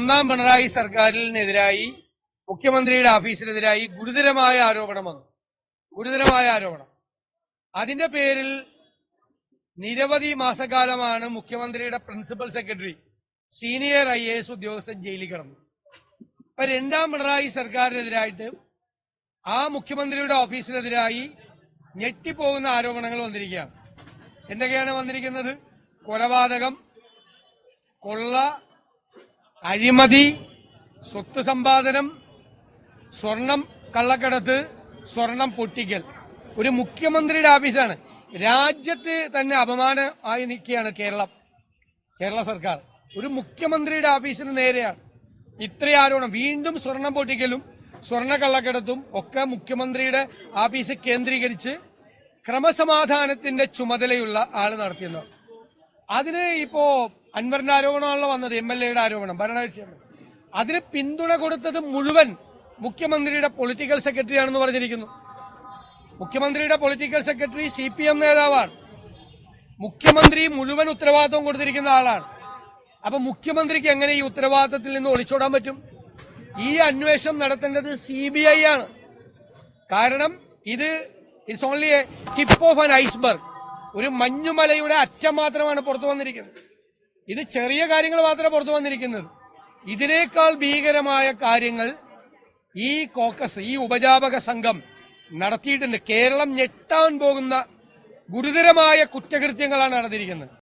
ഒന്നാം പിണറായി സർക്കാരിനെതിരായി മുഖ്യമന്ത്രിയുടെ ഓഫീസിനെതിരായി ഗുരുതരമായ ആരോപണം വന്നു. ഗുരുതരമായ ആരോപണം. അതിന്റെ പേരിൽ നിരവധി മാസക്കാലമാണ് മുഖ്യമന്ത്രിയുടെ principal secretary senior I A S ഉദ്യോഗസ്ഥൻ ജയിലിൽ കിടന്നു. അപ്പൊ രണ്ടാം പിണറായി സർക്കാരിനെതിരായിട്ട് ആ മുഖ്യമന്ത്രിയുടെ ഓഫീസിനെതിരായി ഞെട്ടിപ്പോകുന്ന ആരോപണങ്ങൾ വന്നിരിക്കുകയാണ്. എന്തൊക്കെയാണ് വന്നിരിക്കുന്നത്? കൊലപാതകം കൊള്ള അഴിമതി സ്വത്ത് സമ്പാദനം സ്വർണം കള്ളക്കടത്ത് സ്വർണം പൊട്ടിക്കൽ. ഒരു മുഖ്യമന്ത്രിയുടെ ആവശ്യമാണ് രാജ്യത്ത് തന്നെ അപമാനമായി നിൽക്കുകയാണ് കേരളം കേരള സർക്കാർ. ഒരു മുഖ്യമന്ത്രിയുടെ ഓഫീസിന് നേരെയാണ്. ഇത്ര ആരോപണം. വീണ്ടും സ്വർണം പൊട്ടിക്കലും സ്വർണ കള്ളക്കടത്തും ഒക്കെ മുഖ്യമന്ത്രിയുടെ ആഫീസ് കേന്ദ്രീകരിച്ച് ക്രമസമാധാനത്തിന്റെ ചുമതലയുള്ള ആൾ നടത്തിയെന്ന് അതിന് ഇപ്പോ അൻവറിന്റെ ആരോപണമാണല്ലോ വന്നത് എം എൽ എയുടെ ആരോപണം ഭരണകക്ഷി അതിന് പിന്തുണ കൊടുത്തത് മുഴുവൻ മുഖ്യമന്ത്രിയുടെ പൊളിറ്റിക്കൽ സെക്രട്ടറിയാണെന്ന് പറഞ്ഞിരിക്കുന്നു. മുഖ്യമന്ത്രിയുടെ political secretary C P M നേതാവാണ്. മുഖ്യമന്ത്രി മുഴുവൻ ഉത്തരവാദിത്വം കൊടുത്തിരിക്കുന്ന ആളാണ്. അപ്പൊ മുഖ്യമന്ത്രിക്ക് എങ്ങനെ ഈ ഉത്തരവാദിത്തത്തിൽ നിന്ന് ഒളിച്ചോടാൻ പറ്റും? ഈ അന്വേഷണം നടത്തേണ്ടത് സി ബി ഐ ആണ്. കാരണം ഇത് it's only a tip of an iceberg ഒരു മഞ്ഞുമലയുടെ അറ്റം മാത്രമാണ് പുറത്തു വന്നിരിക്കുന്നത്. ഇത് ചെറിയ കാര്യങ്ങൾ മാത്രമേ പുറത്തു വന്നിരിക്കുന്നത്. ഇതിനേക്കാൾ ഭീകരമായ കാര്യങ്ങൾ ഈ കോക്കസ് ഈ ഉപജാപക സംഘം നടത്തിയിട്ടുണ്ട്. കേരളം ഞെട്ടാൻ പോകുന്ന ഗുരുതരമായ കുറ്റകൃത്യങ്ങളാണ് നടന്നിരിക്കുന്നത്.